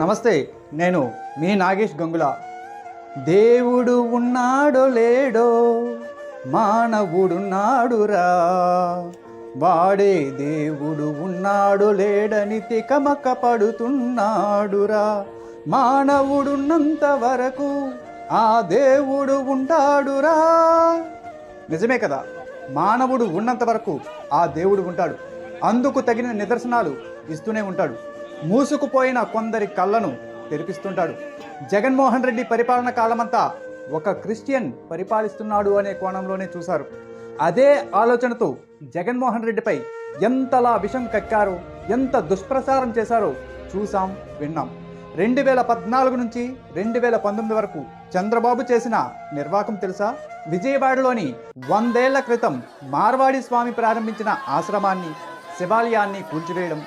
నమస్తే నేను మీ నాగేష్ గంగుల. దేవుడు ఉన్నాడో లేడో మానవుడున్నాడురా వాడే దేవుడు ఉన్నాడు లేడని తికమక పడుతున్నాడురా మానవుడున్నంత వరకు ఆ దేవుడు ఉంటాడురా. నిజమే కదా మానవుడు ఉన్నంత వరకు ఆ దేవుడు ఉంటాడు. అందుకు తగిన నిదర్శనాలు ఇస్తూనే ఉంటాడు. మూసుకుపోయిన కొందరి కళ్ళను తెరిపిస్తుంటాడు. జగన్మోహన్ రెడ్డి పరిపాలన కాలమంతా ఒక క్రిస్టియన్ పరిపాలిస్తున్నాడు అనే కోణంలోనే చూశారు. అదే ఆలోచనతో జగన్మోహన్ రెడ్డిపై ఎంతలా విషం కక్కారో ఎంత దుష్ప్రచారం చేశారో చూసాం విన్నాం. రెండు వేల పద్నాలుగు నుంచి రెండు వేల పంతొమ్మిది వరకు చంద్రబాబు చేసిన నిర్వాకం తెలుసా? విజయవాడలోని వందేళ్ళ క్రితం మార్వాడి స్వామి ప్రారంభించిన ఆశ్రమాన్ని శివాలయాన్ని కూల్చివేయడం.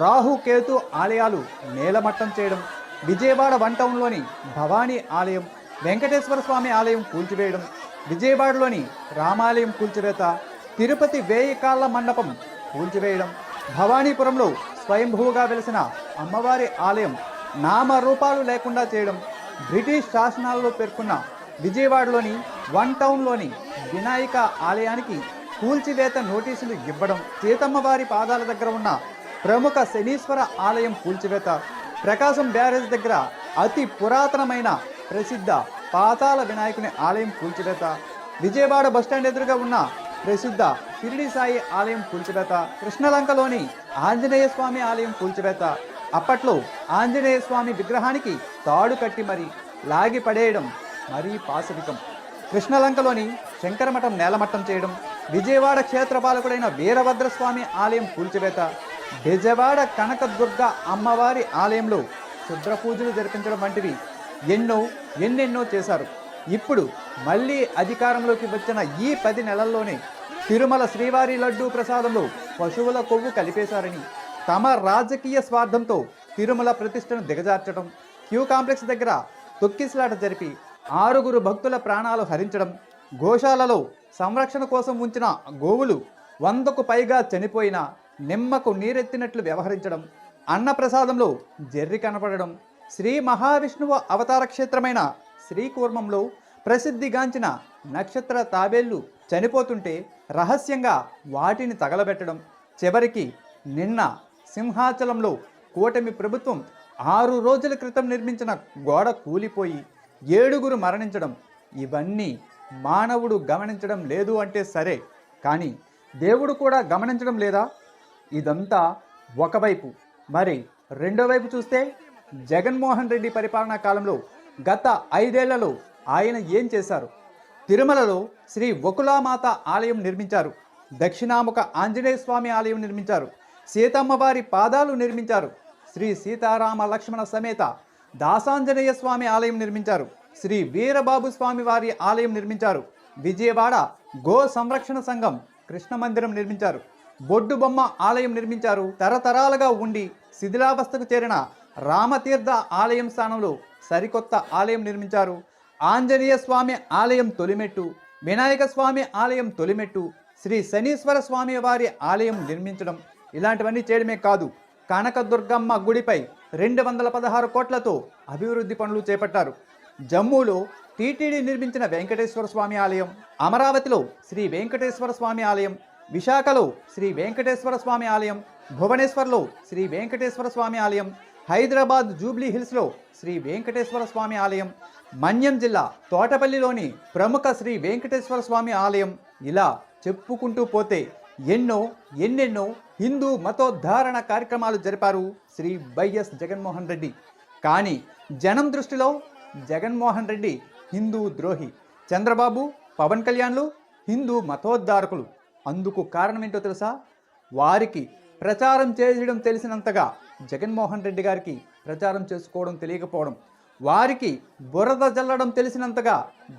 రాహు కేతు ఆలయాలు నేలమట్టం చేయడం విజయవాడ వన్ టౌన్లోని భవానీ ఆలయం వెంకటేశ్వర స్వామి ఆలయం కూల్చివేయడం విజయవాడలోని రామాలయం కూల్చివేత తిరుపతి వేయికాళ్ళ మండపం కూల్చివేయడం భవానీపురంలో స్వయంభూగా వెలిసిన అమ్మవారి ఆలయం నామరూపాలు లేకుండా చేయడం బ్రిటిష్ శాసనాలలో పేర్కొన్న విజయవాడలోని వన్ టౌన్లోని వినాయక ఆలయానికి కూల్చివేత నోటీసులు ఇవ్వడం సీతమ్మవారి పాదాల దగ్గర ఉన్న ప్రముఖ శనీశ్వర ఆలయం కూల్చివేత ప్రకాశం బ్యారేజ్ దగ్గర అతి పురాతనమైన ప్రసిద్ధ పాతాల వినాయకుని ఆలయం కూల్చివేత విజయవాడ బస్టాండ్ ఎదురుగా ఉన్న ప్రసిద్ధ షిరిడి సాయి ఆలయం కూల్చివేత కృష్ణలంకలోని ఆంజనేయ స్వామి ఆలయం కూల్చివేత. అప్పట్లో ఆంజనేయ స్వామి విగ్రహానికి తాడు కట్టి మరి లాగి పడేయడం మరీ పాశవికం. కృష్ణలంకలోని శంకరమఠం నేలమట్టం చేయడం విజయవాడ క్షేత్రపాలకుడైన వీరభద్రస్వామి ఆలయం కూల్చివేత. బెజవాడ కనకదుర్గ అమ్మవారి ఆలయంలో శుద్ర పూజలు జరిపించడం వంటివి ఎన్నో ఎన్నెన్నో చేశారు. ఇప్పుడు మళ్ళీ అధికారంలోకి వచ్చిన ఈ పది నెలల్లోనే తిరుమల శ్రీవారి లడ్డూ ప్రసాదంలో పశువుల కొవ్వు కలిపేశారని తమ రాజకీయ స్వార్థంతో తిరుమల ప్రతిష్టను దిగజార్చడం క్యూ కాంప్లెక్స్ దగ్గర తొక్కిసలాట జరిపి ఆరుగురు భక్తుల ప్రాణాలు హరించడం గోశాలలో సంరక్షణ కోసం ఉంచిన గోవులు వందకు పైగా చనిపోయిన నిమ్మకు నీరెత్తినట్లు వ్యవహరించడం అన్నప్రసాదంలో జెర్రి కనపడడం శ్రీ మహావిష్ణువు అవతార క్షేత్రమైన శ్రీకూర్మంలో ప్రసిద్ధిగాంచిన నక్షత్ర తాబేళ్ళు చనిపోతుంటే రహస్యంగా వాటిని తగలబెట్టడం. చివరికి నిన్న సింహాచలంలో కూటమి ప్రభుత్వం ఆరు రోజుల క్రితం నిర్మించిన గోడ కూలిపోయి ఏడుగురు మరణించడం. ఇవన్నీ మానవుడు గమనించడం లేదు అంటే సరే కానీ దేవుడు కూడా గమనించడం లేదా? ఇదంతా ఒకవైపు. మరి రెండో వైపు చూస్తే జగన్మోహన్ రెడ్డి పరిపాలనా కాలంలో గత ఐదేళ్ళలో ఆయన ఏం చేశారు? తిరుమలలో శ్రీ వకులామాత ఆలయం నిర్మించారు. దక్షిణాముఖ ఆంజనేయ స్వామి ఆలయం నిర్మించారు. సీతమ్మవారి పాదాలు నిర్మించారు. శ్రీ సీతారామ లక్ష్మణ సమేత దాసాంజనేయ స్వామి ఆలయం నిర్మించారు. శ్రీ వీరబాబు స్వామి వారి ఆలయం నిర్మించారు. విజయవాడ గో సంరక్షణ సంఘం కృష్ణ మందిరం నిర్మించారు. బొడ్డు బొమ్మ ఆలయం నిర్మించారు. తరతరాలుగా ఉండి శిథిలావస్థకు చేరిన రామతీర్థ ఆలయం స్థానంలో సరికొత్త ఆలయం నిర్మించారు. ఆంజనేయ స్వామి ఆలయం తొలిమెట్టు వినాయక స్వామి ఆలయం తొలిమెట్టు శ్రీ శనీశ్వర స్వామి వారి ఆలయం నిర్మించడం. ఇలాంటివన్నీ చేయడమే కాదు కనకదుర్గమ్మ గుడిపై రెండు వందల పదహారు కోట్లతో అభివృద్ధి పనులు చేపట్టారు. జమ్మూలో టీటీడీ నిర్మించిన వెంకటేశ్వర స్వామి ఆలయం అమరావతిలో శ్రీ వెంకటేశ్వర స్వామి ఆలయం విశాఖలో శ్రీ వెంకటేశ్వర స్వామి ఆలయం భువనేశ్వర్లో శ్రీ వెంకటేశ్వర స్వామి ఆలయం హైదరాబాద్ జూబ్లీ హిల్స్లో శ్రీ వెంకటేశ్వర స్వామి ఆలయం మన్యం జిల్లా తోటపల్లిలోని ప్రముఖ శ్రీ వెంకటేశ్వర స్వామి ఆలయం ఇలా చెప్పుకుంటూ పోతే ఎన్నో ఎన్నెన్నో హిందూ మతోద్ధారణ కార్యక్రమాలు జరిపారు శ్రీ వైఎస్ జగన్మోహన్ రెడ్డి. కానీ జనం దృష్టిలో జగన్మోహన్ రెడ్డి హిందూ ద్రోహి చంద్రబాబు పవన్ కళ్యాణ్లు హిందూ మతోద్ధారకులు. అందుకు కారణం ఏంటో తెలుసా? వారికి ప్రచారం చేయడం తెలిసినంతగా జగన్మోహన్ రెడ్డి గారికి ప్రచారం చేసుకోవడం తెలియకపోవడం వారికి బురద జల్లడం తెలిసినంతగా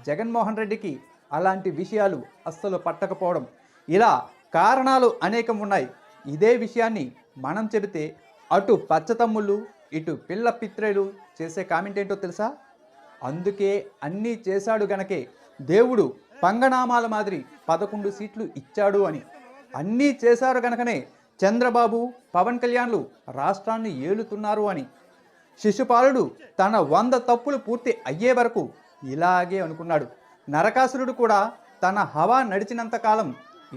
జగన్మోహన్ రెడ్డికి అలాంటి విషయాలు అస్సలు పట్టకపోవడం. ఇలా కారణాలు అనేకం ఉన్నాయి. ఇదే విషయాన్ని మనం చెబితే అటు పచ్చతమ్ముళ్ళు ఇటు పిల్ల పిత్రేలు చేసే కామెంట్ ఏంటో తెలుసా? అందుకే అన్నీ చేశాడు గనకే దేవుడు పంగనామాల మాదిరి పదకొండు సీట్లు ఇచ్చాడు అని. అన్నీ చేశారు గనకనే చంద్రబాబు పవన్ కళ్యాణ్లు రాష్ట్రాన్ని ఏలుతున్నారు అని. శిశుపాలుడు తన వంద తప్పులు పూర్తి అయ్యే వరకు ఇలాగే అనుకున్నాడు. నరకాసురుడు కూడా తన హవా నడిచినంతకాలం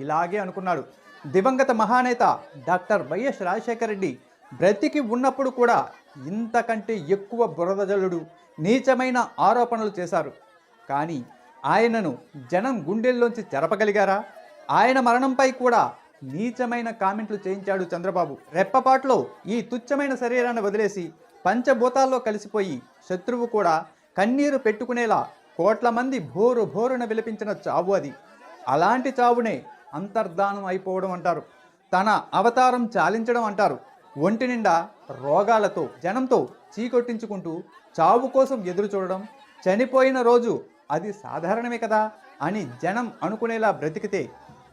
ఇలాగే అనుకున్నాడు. దివంగత మహానేత డాక్టర్ వైఎస్ రాజశేఖర రెడ్డి బ్రతికి ఉన్నప్పుడు కూడా ఇంతకంటే ఎక్కువ బురదజల్లుడు నీచమైన ఆరోపణలు చేశారు. కానీ ఆయనను జనం గుండెల్లోంచి చెరపగలిగారా ఆయన మరణంపై కూడా నీచమైన కామెంట్లు చేయించాడు చంద్రబాబు. రెప్పపాట్లో ఈ తుచ్చమైన శరీరాన్ని వదిలేసి పంచభూతాల్లో కలిసిపోయి శత్రువు కూడా కన్నీరు పెట్టుకునేలా కోట్ల మంది భోరు భోరున విలపించిన చావు అది. అలాంటి చావునే అంతర్ధానం అయిపోవడం అంటారు. తన అవతారం చాలించడం అంటారు. ఒంటి నిండా రోగాలతో జనంతో చీకొట్టించుకుంటూ చావు కోసం ఎదురు చూడడం చనిపోయిన రోజు అది సాధారణమే కదా అని జనం అనుకునేలా బ్రతికితే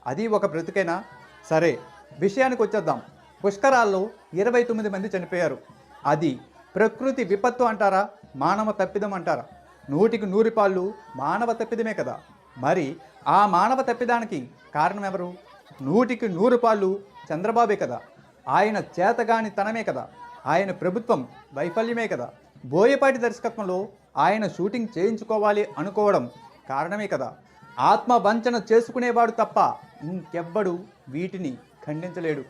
అది ఒక బ్రతికేనా? సరే విషయానికి వచ్చేద్దాం. పుష్కరాల్లో ఇరవై తొమ్మిది మంది చనిపోయారు. అది ప్రకృతి విపత్తు అంటారా? మానవ తప్పిదం అంటారా? నూటికి నూరి పాళ్ళు మానవ తప్పిదమే కదా. మరి ఆ మానవ తప్పిదానికి కారణం ఎవరు? నూటికి నూరు పాళ్ళు చంద్రబాబే కదా. ఆయన చేతగాని తనమే కదా. ఆయన ప్రభుత్వం వైఫల్యమే కదా. బోయపాటి దర్శకత్వంలో ఆయన షూటింగ్ చేయించుకోవాలి అనుకోవడం కారణమే కదా. ఆత్మ వంచన చేసుకునేవాడు తప్ప ఇంకెవ్వడు వీటిని ఖండించలేడు.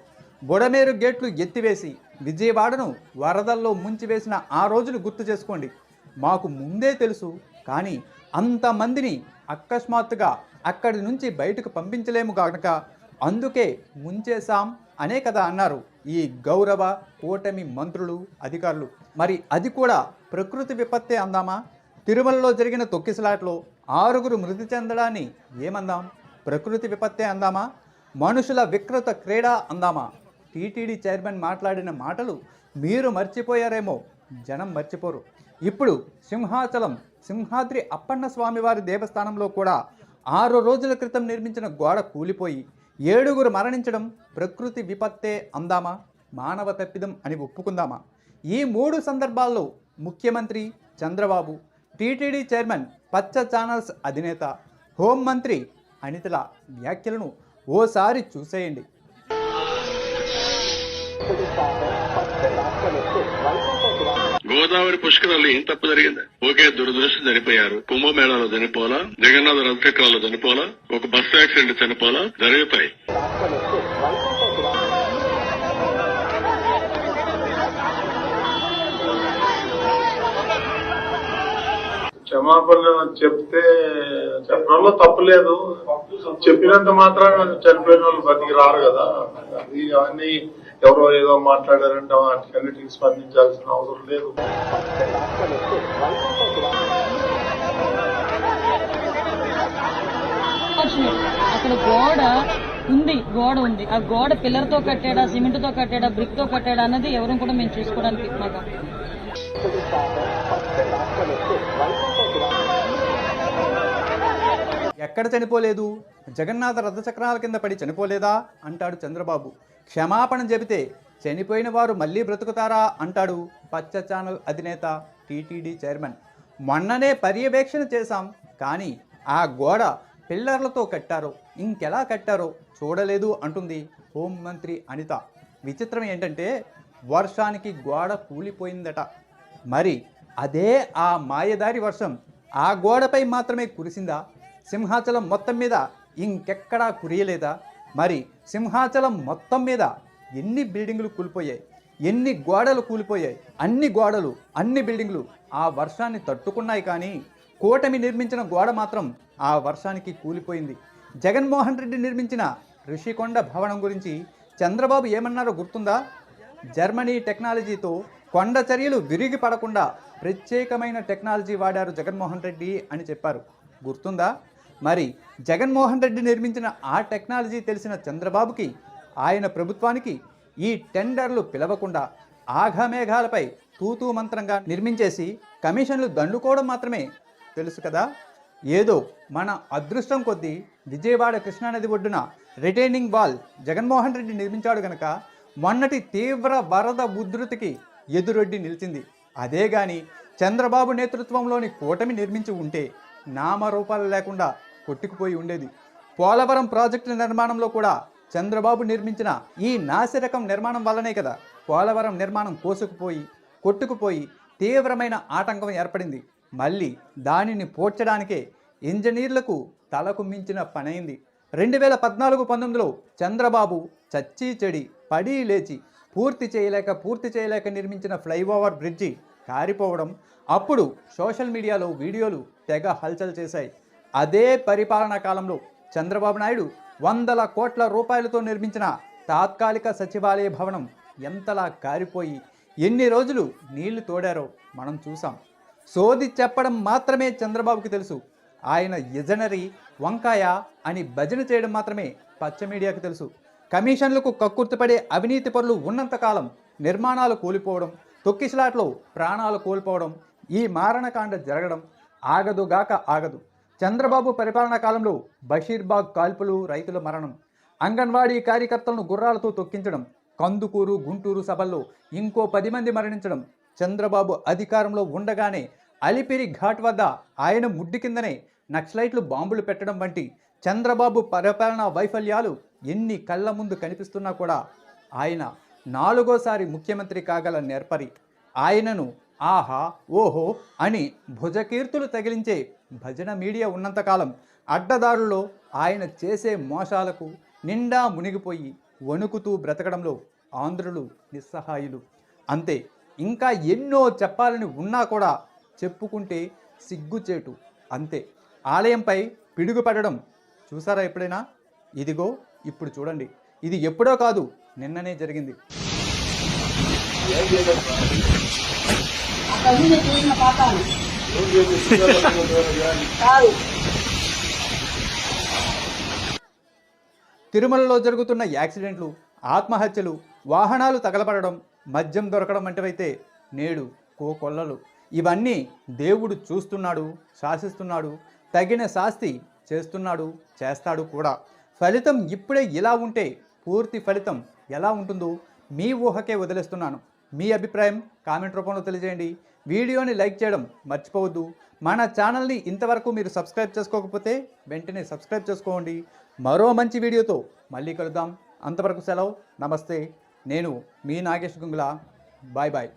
బుడమేరు గేట్లు ఎత్తివేసి విజయవాడను వరదల్లో ముంచివేసిన ఆ రోజును గుర్తు చేసుకోండి. మాకు ముందే తెలుసు కానీ అంతమందిని అకస్మాత్తుగా అక్కడి నుంచి బయటకు పంపించలేము కనుక అందుకే ముంచేశాం అనే కదా అన్నారు ఈ గౌరవ కూటమి మంత్రులు అధికారులు. మరి అది కూడా ప్రకృతి విపత్తే అందామా? తిరుమలలో జరిగిన తొక్కిసలాట్లో ఆరుగురు మృతి చెందడాన్ని ఏమందాం? ప్రకృతి విపత్తే అందామా? మనుషుల వికృత క్రీడ అందామా? టీటీడీ చైర్మన్ మాట్లాడిన మాటలు మీరు మర్చిపోయారేమో. జనం మర్చిపోరు. ఇప్పుడు సింహాచలం సింహాద్రి అప్పన్న స్వామివారి దేవస్థానంలో కూడా ఆరు రోజుల క్రితం నిర్మించిన గోడ కూలిపోయి ఏడుగురు మరణించడం ప్రకృతి విపత్తే అందామా? మానవ తప్పిదం అని ఒప్పుకుందామా? ఈ మూడు సందర్భాల్లో ముఖ్యమంత్రి చంద్రబాబు టీటీడీ చైర్మన్ పచ్చ ఛానల్స్ అధినేత హోంమంత్రి అనితల వ్యాఖ్యలను ఓసారి చూసేయండి. గోదావరి పుష్కరాలు ఏం తప్పు జరిగింది? ఒకే దురదృష్టం చనిపోయారు. కుంభమేళాలో చనిపోలా జగన్నాథ రథచక్రాల్లో చనిపోలా ఒక బస్సు యాక్సిడెంట్ చనిపోలా జరుగుతాయి. క్షమాపణ చెప్తే చెప్పడంలో తప్పలేదు చెప్పినంత మాత్రాన చనిపోయిన వాళ్ళు బతికి రారు కదా. అది అవన్నీ ఎవరో ఏదో మాట్లాడారంటే వాటికన్నిటికి స్పందించాల్సిన అవసరం లేదు. అక్కడ గోడ ఉంది గోడ ఉంది. ఆ గోడ పిల్లర్తో కట్టాడా సిమెంట్తో కట్టాడా బ్రిక్తో కట్టాడా అన్నది ఎవరు కూడా మేము చూసుకోవడానికి మాకు ఎక్కడ చనిపోలేదు? జగన్నాథ రథచక్రాల కింద పడి చనిపోలేదా? అంటాడు చంద్రబాబు. క్షమాపణ చెబితే చనిపోయిన వారు మళ్ళీ బ్రతుకుతారా? అంటాడు పచ్చ ఛానల్ అధినేత టీటీడీ చైర్మన్. మొన్ననే పర్యవేక్షణ చేశాం కానీ ఆ గోడ పిల్లర్లతో కట్టారో. ఇంకెలా కట్టారో చూడలేదు అంటుంది హోంమంత్రి అనిత. విచిత్రం ఏంటంటే వర్షానికి గోడ కూలిపోయిందట. మరి అదే ఆ మాయదారి వర్షం ఆ గోడపై మాత్రమే కురిసిందా? సింహాచలం మొత్తం మీద ఇంకెక్కడా కురియలేదా? మరి సింహాచలం మొత్తం మీద ఎన్ని బిల్డింగులు కూలిపోయాయి? ఎన్ని గోడలు కూలిపోయాయి? అన్ని గోడలు అన్ని బిల్డింగులు ఆ వర్షాన్ని తట్టుకున్నాయి కానీ కూటమి నిర్మించిన గోడ మాత్రం ఆ వర్షానికి కూలిపోయింది. జగన్మోహన్ రెడ్డి నిర్మించిన ఋషికొండ భవనం గురించి చంద్రబాబు ఏమన్నారో గుర్తుందా? జర్మనీ టెక్నాలజీతో కొండ చర్యలు విరిగి పడకుండా ప్రత్యేకమైన టెక్నాలజీ వాడారు జగన్మోహన్ రెడ్డి అని చెప్పారు. గుర్తుందా? మరి జగన్మోహన్ రెడ్డి నిర్మించిన ఆ టెక్నాలజీ తెలిసిన చంద్రబాబుకి ఆయన ప్రభుత్వానికి ఈ టెండర్లు పిలవకుండా ఆఘమేఘాలపై తూతూ మంత్రంగా నిర్మించేసి కమిషన్లు దండుకోవడం మాత్రమే తెలుసు కదా. ఏదో మన అదృష్టం కొద్దీ విజయవాడ కృష్ణానది ఒడ్డున రిటైనింగ్ వాల్ జగన్మోహన్ రెడ్డి నిర్మించాడు గనక మొన్నటి తీవ్ర వరద ఉధృతికి ఎదురొడ్డి నిలిచింది. అదే గాని చంద్రబాబు నేతృత్వంలోని కూటమి నిర్మించి ఉంటే నామరూపాలు లేకుండా కొట్టుకుపోయి ఉండేది. పోలవరం ప్రాజెక్టు నిర్మాణంలో కూడా చంద్రబాబు నిర్మించిన ఈ నాసిరకం నిర్మాణం వల్లనే కదా పోలవరం నిర్మాణం కోసుకుపోయి కొట్టుకుపోయి తీవ్రమైన ఆటంకం ఏర్పడింది. మళ్ళీ దానిని పోడ్చడానికే ఇంజనీర్లకు తలకు మించిన పనైంది. రెండు వేల పద్నాలుగు పంతొమ్మిదిలో చంద్రబాబు చచ్చి చెడి పడి లేచి పూర్తి చేయలేక పూర్తి చేయలేక నిర్మించిన ఫ్లైఓవర్ బ్రిడ్జి కారిపోవడం అప్పుడు సోషల్ మీడియాలో వీడియోలు తెగ హల్చల్ చేశాయి. అదే పరిపాలనా కాలంలో చంద్రబాబు నాయుడు వందల కోట్ల రూపాయలతో నిర్మించిన తాత్కాలిక సచివాలయ భవనం ఎంతలా కారిపోయి ఎన్ని రోజులు నీళ్ళు తోడారో మనం చూసాం సోది చెప్పడం మాత్రమే చంద్రబాబుకి తెలుసు. ఆయన యజనరీ వంకాయ అని భజన చేయడం మాత్రమే పచ్చ మీడియాకు తెలుసు. కమిషన్లకు కక్కుర్తిపడే అవినీతి పనులు ఉన్నంతకాలం నిర్మాణాలు కూలిపోవడం తొక్కిసలాట్లో ప్రాణాలు కోల్పోవడం ఈ మారణకాండ జరగడం ఆగదుగాక ఆగదు. చంద్రబాబు పరిపాలనా కాలంలో బషీర్బాగ్ కాల్పులు రైతుల మరణం అంగన్వాడీ కార్యకర్తలను గుర్రాలతో తొక్కించడం కందుకూరు గుంటూరు సభల్లో ఇంకో పది మంది మరణించడం చంద్రబాబు అధికారంలో ఉండగానే అలిపిరి ఘాట్ వద్ద ఆయన ముడ్డి కిందనే నక్సలైట్లు బాంబులు పెట్టడం వంటి చంద్రబాబు పరిపాలనా వైఫల్యాలు ఎన్ని కళ్ళ ముందు కనిపిస్తున్నా కూడా ఆయన నాలుగోసారి ముఖ్యమంత్రి కాగల నేర్పరి. ఆయనను ఆహా ఓహో అని భుజకీర్తులు తగిలించే భజన మీడియా ఉన్నంతకాలం అడ్డదారుల్లో ఆయన చేసే మోసాలకు నిండా మునిగిపోయి వణుకుతూ బ్రతకడంలో ఆంధ్రులు నిస్సహాయులు. అంతే ఇంకా ఎన్నో చెప్పాలని ఉన్నా కూడా చెప్పుకుంటే సిగ్గుచేటు. అంతే ఆలయంపై పిడుగుపడడం చూసారా ఎప్పుడైనా? ఇదిగో ఇప్పుడు చూడండి. ఇది ఎప్పుడో కాదు నిన్ననే జరిగింది. పాపాలు తిరుమలలో జరుగుతున్న యాక్సిడెంట్లు ఆత్మహత్యలు వాహనాలు తగలపడడం మద్యం దొరకడం వంటివైతే నేడు కోకొల్లలు. ఇవన్నీ దేవుడు చూస్తున్నాడు శాసిస్తున్నాడు తగిన శాస్తి చేస్తున్నాడు చేస్తాడు కూడా. ఫలితం ఇప్పుడే ఇలా ఉంటే పూర్తి ఫలితం ఎలా ఉంటుందో మీ ఊహకే వదిలేస్తున్నాను. మీ అభిప్రాయం కామెంట్ రూపంలో తెలియజేయండి. వీడియోని లైక్ చేయడం మర్చిపోవద్దు. మన ఛానల్ని ఇంతవరకు మీరు సబ్స్క్రైబ్ చేసుకోకపోతే వెంటనే సబ్స్క్రైబ్ చేసుకోండి. మరో మంచి వీడియోతో మళ్ళీ కలుద్దాం. అంతవరకు సెలవు. నమస్తే. నేను మీ నాగేష్ గుంగ్లా. Bye bye.